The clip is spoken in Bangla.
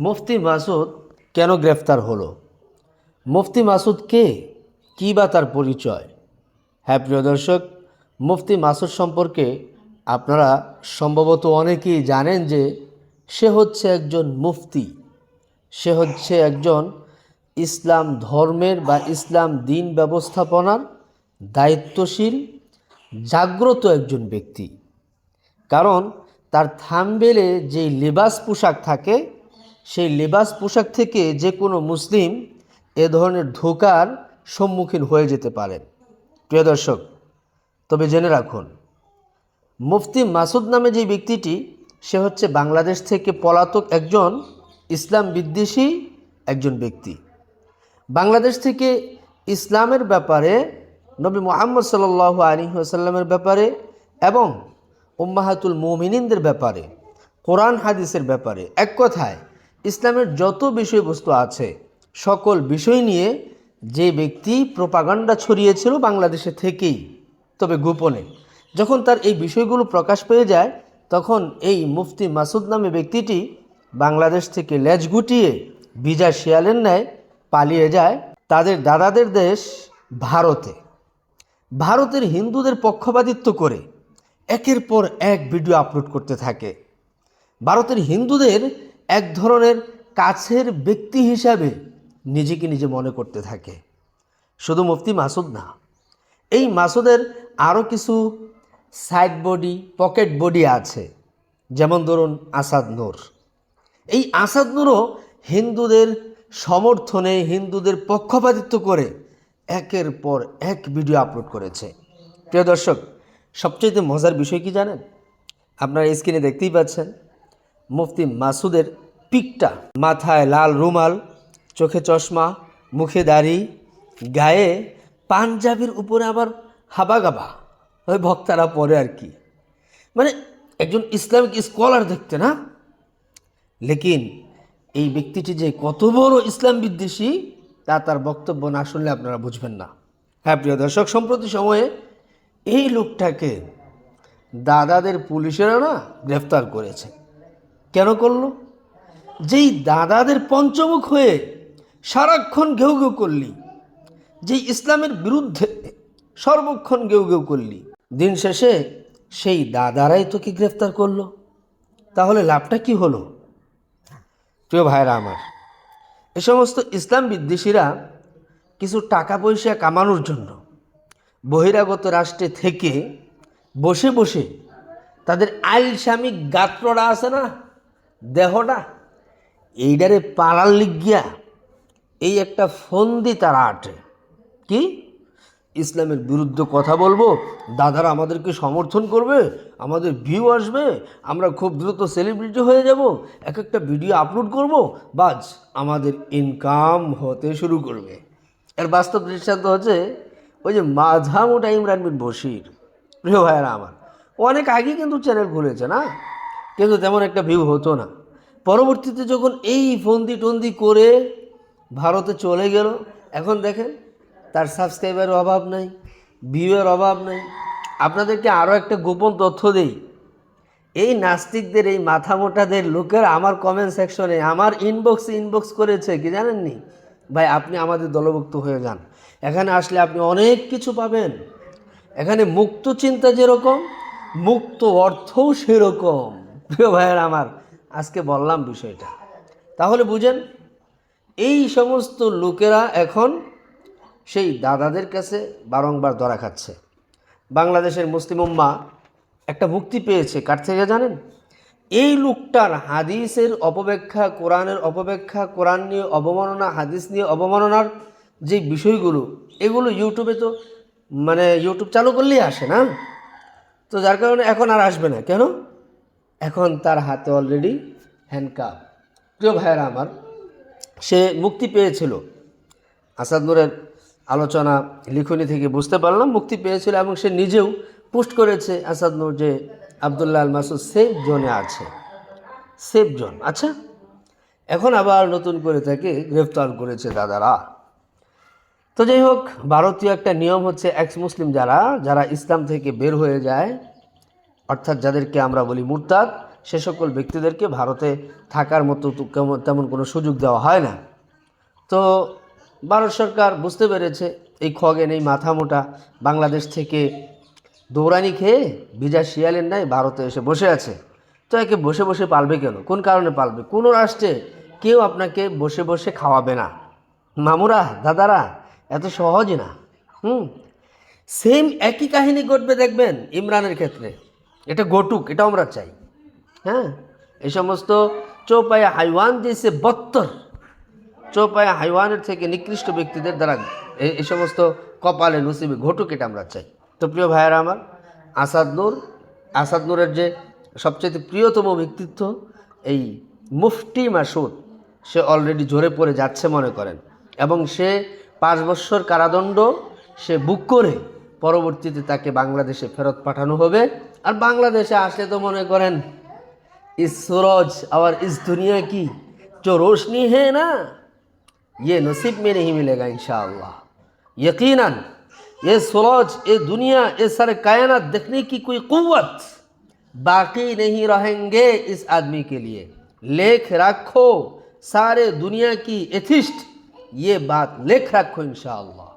মুফতি মাসুদ কেন গ্রেফতার হলো? মুফতি মাসুদ কে? কী বা তার পরিচয়? হ্যাঁ প্রিয় দর্শক, মুফতি মাসুদ সম্পর্কে আপনারা সম্ভবত অনেকেই জানেন যে সে হচ্ছে একজন মুফতি। সে হচ্ছে একজন ইসলাম ধর্মের বা ইসলাম দিন ব্যবস্থাপনার দায়িত্বশীল, জাগ্রত একজন ব্যক্তি। কারণ তার থামবেলে যেই লেবাস পোশাক থাকে সেই লেবাস পোশাক থেকে যে কোনো মুসলিম এ ধরনের ধোকার সম্মুখীন হয়ে যেতে পারেন প্রিয় দর্শক, তবে জেনে রাখুন, মুফতি মাসুদ নামে যে ব্যক্তিটি, সে হচ্ছে বাংলাদেশ থেকে পলাতক একজন ইসলাম বিদ্বেষী একজন ব্যক্তি। বাংলাদেশ থেকে ইসলামের ব্যাপারে, নবী মোহাম্মদ সাল আলী আসাল্লামের ব্যাপারে এবং উম্মাহাতুল মোমিনিনদের ব্যাপারে, কোরআন হাদিসের ব্যাপারে এক কথায় ইসলামের যত বিষয়বস্তু আছে, সকল বিষয় নিয়ে যে ব্যক্তি প্রপাগান্ডা ছড়িয়েছিল বাংলাদেশে থেকেই, তবে গোপনে, যখন তার এই বিষয়গুলো প্রকাশ পেয়ে যায়, তখন এই মুফতি মাসুদ নামে ব্যক্তিটি বাংলাদেশ থেকে লেজ গুটিয়ে বিজা শিয়ালের ন্যায় পালিয়ে যায় তাদের দাদাদের দেশ ভারতে। ভারতের হিন্দুদের পক্ষপাতিত্ব করে একের পর এক ভিডিও আপলোড করতে থাকে। ভারতের হিন্দুদের এক ধরনের কাছের ব্যক্তি হিসাবে নিজেকে নিজে মনে করতে থাকে। শুধু মুফতি মাসুদ না, এই মাসুদের আরও কিছু সাইড বডি পকেট বডি আছে, যেমন ধরুন আসাদ নূর। এই আসাদ নূরও হিন্দুদের সমর্থনে, হিন্দুদের পক্ষপাতিত্ব করে একের পর এক ভিডিও আপলোড করেছে। প্রিয় দর্শক সবচেয়ে মজার বিষয় কি জানেন? আপনারা স্ক্রিনে দেখতেই পাচ্ছেন মুফতি মাসুদের পিকটা, মাথায় লাল রুমাল, চোখে চশমা, মুখে দাড়ি, গায়ে পাঞ্জাবির উপরে আবার হাবাগাবা। ওই ভক্তারা পরে আর কি। মানে একজন ইসলামিক স্কলার দেখতে না? লেকিন এই ব্যক্তিটি যে কত বড় ইসলাম বিদ্বেষী, তা তার বক্তব্য না শুনলে আপনারা বুঝবেন না। হ্যাঁ প্রিয় দর্শক, সম্প্রতি সময়ে এই লোকটাকে দাদাদের পুলিশেরা না গ্রেফতার করেছে। কেন করল? যেই দাদাদের পঞ্চমুখ হয়ে সারাক্ষণ ঘেউ ঘেউ করলি, যেই ইসলামের বিরুদ্ধে সর্বক্ষণ ঘেউ ঘেউ করলি, দিন শেষে সেই দাদারাই তোকে গ্রেফতার করল। তাহলে লাভটা কি হলো? প্রিয় ভাইরা আমার, এ সমস্ত ইসলাম বিদ্বেষীরা কিছু টাকা পয়সা কামানোর জন্য বহিরাগত রাষ্ট্রে থেকে বসে বসে তাদের আইলসামিক গাত্রটা আছে না? দেহটা এইটারে পালার লিগিয়া এই একটা ফন্দি তারা আটে। কি? ইসলামের বিরুদ্ধে কথা বলব, দাদারা আমাদেরকে সমর্থন করবে, আমাদের ভিউ আসবে, আমরা খুব দ্রুত সেলিব্রিটি হয়ে যাব, এক একটা ভিডিও আপলোড করব, বাজ আমাদের ইনকাম হতে শুরু করবে। এর বাস্তব দৃষ্টান্ত হচ্ছে, ওই যে মাঝামোটা ইমরান বিন বশির, প্রিয় ভাইয়েরা আমার, অনেক আগে কিন্তু চ্যানেল খুলেছে না? কিন্তু তেমন একটা ভিউ হতো না। পরবর্তীতে যখন এই ফন্দি টন্দি করে ভারতে চলে গেল, এখন দেখেন তার সাবস্ক্রাইবারের অভাব নাই ভিউয়ের অভাব নাই। আপনাদেরকে আরও একটা গোপন তথ্য দেই। এই নাস্তিকদের, এই মাথা মোটাদের লোকের আমার কমেন্ট সেকশনে আমার ইনবক্সে ইনবক্স করেছে, কি জানেননি? ভাই, আপনি আমাদের দলভুক্ত হয়ে যান। এখানে আসলে আপনি অনেক কিছু পাবেন। এখানে মুক্ত চিন্তা যেরকম, মুক্ত অর্থও সেরকম। প্রিয় ভাইয়ের আমার, আজকে বললাম বিষয়টা। তাহলে বুঝেন, এই সমস্ত লোকেরা এখন সেই দাদাদের কাছে বারংবার ধরা খাচ্ছে। বাংলাদেশের মুসলিম উম্মা একটা মুক্তি পেয়েছে, কার থেকে জানেন? এই লোকটার হাদিসের অপব্যাখ্যা, কোরআনের অপব্যাখ্যা, কোরআন নিয়ে অবমাননা, হাদিস নিয়ে অবমাননার যে বিষয়গুলো, এগুলো ইউটিউবে তো মানে ইউটিউব চালু করলেই আসে না? তো যার কারণে এখন আর আসবে না। কেন? এখন তার হাতে অলরেডি হ্যান্ডকাপ প্রিয় ভাইয়েরা আমার, সে মুক্তি পেয়েছিল। আসাদ নূরের আলোচনা লিখনি থেকে বুঝতে পারলাম, মুক্তি পেয়েছিল এবং সে নিজেও পোস্ট করেছে আসাদ নূর যে আবদুল্লাহ আল মাসুদ সেফ জোনে আছে। সেফ জোন আচ্ছা। এখন আবার নতুন করে তাকে গ্রেফতার করেছে দাদারা। তো যাই হোক, ভারতীয় একটা নিয়ম হচ্ছে এক্স মুসলিম যারা যারা ইসলাম থেকে বের হয়ে যায় অর্থাৎ যাদেরকে আমরা বলি মুরতাদ, সে সকল ব্যক্তিদেরকে ভারতে থাকার মতো তেমন কোনো সুযোগ দেওয়া হয় না। তো ভারত সরকার বুঝতে পেরেছে, এই খগেন, এই মাথা মোটা বাংলাদেশ থেকে দৌড়ানি খেয়ে ভিজা শিয়ালের নাই ভারতে এসে বসে আছে। তো একে বসে বসে পালবে কেন? কোন কারণে পালবে? কোনো রাষ্ট্রে কেউ আপনাকে বসে বসে খাওয়াবে না? মামুরা, দাদারা, এত সহজ না। হুম? সেম একই কাহিনী ঘটবে দেখবেন ইমরানের ক্ষেত্রে। এটা ঘটুক এটা আমরা চাই। হ্যাঁ? এই সমস্ত চৌপায়া হাইওয়ান দিয়েছে বত্তর, চৌপায়া হাইওয়ানের থেকে নিকৃষ্ট ব্যক্তিদের দ্বারা এই সমস্ত কপালে নসিবে ঘটুক, এটা আমরা চাই। তো প্রিয় ভাইয়েরা আমার, আসাদ নূর, আসাদ নূরের যে সবচেয়ে প্রিয়তম ব্যক্তিত্ব, এই মুফতি মাসুদ, সে অলরেডি জোরে পড়ে যাচ্ছে মনে করেন। এবং সে পাঁচ বছর কারাদণ্ড সে বুক করে, পরবর্তীতে তাকে বাংলাদেশে ফেরত পাঠানো হবে। আর বাংলাদেশে আসলে তো মনে করেন इस सूरज और इस दुनिया की जो रोशनी है ना ये नसीब में नहीं मिलेगा इंशाअल्लाह यकीनन ये सूरज ये दुनिया ये सारे कायनात देखने की कोई कुव्वत बाकी नहीं रहेंगे इस आदमी के लिए लेख रखो सारे दुनिया की एथिस्ट ये बात लेख रखो इंशाअल्लाह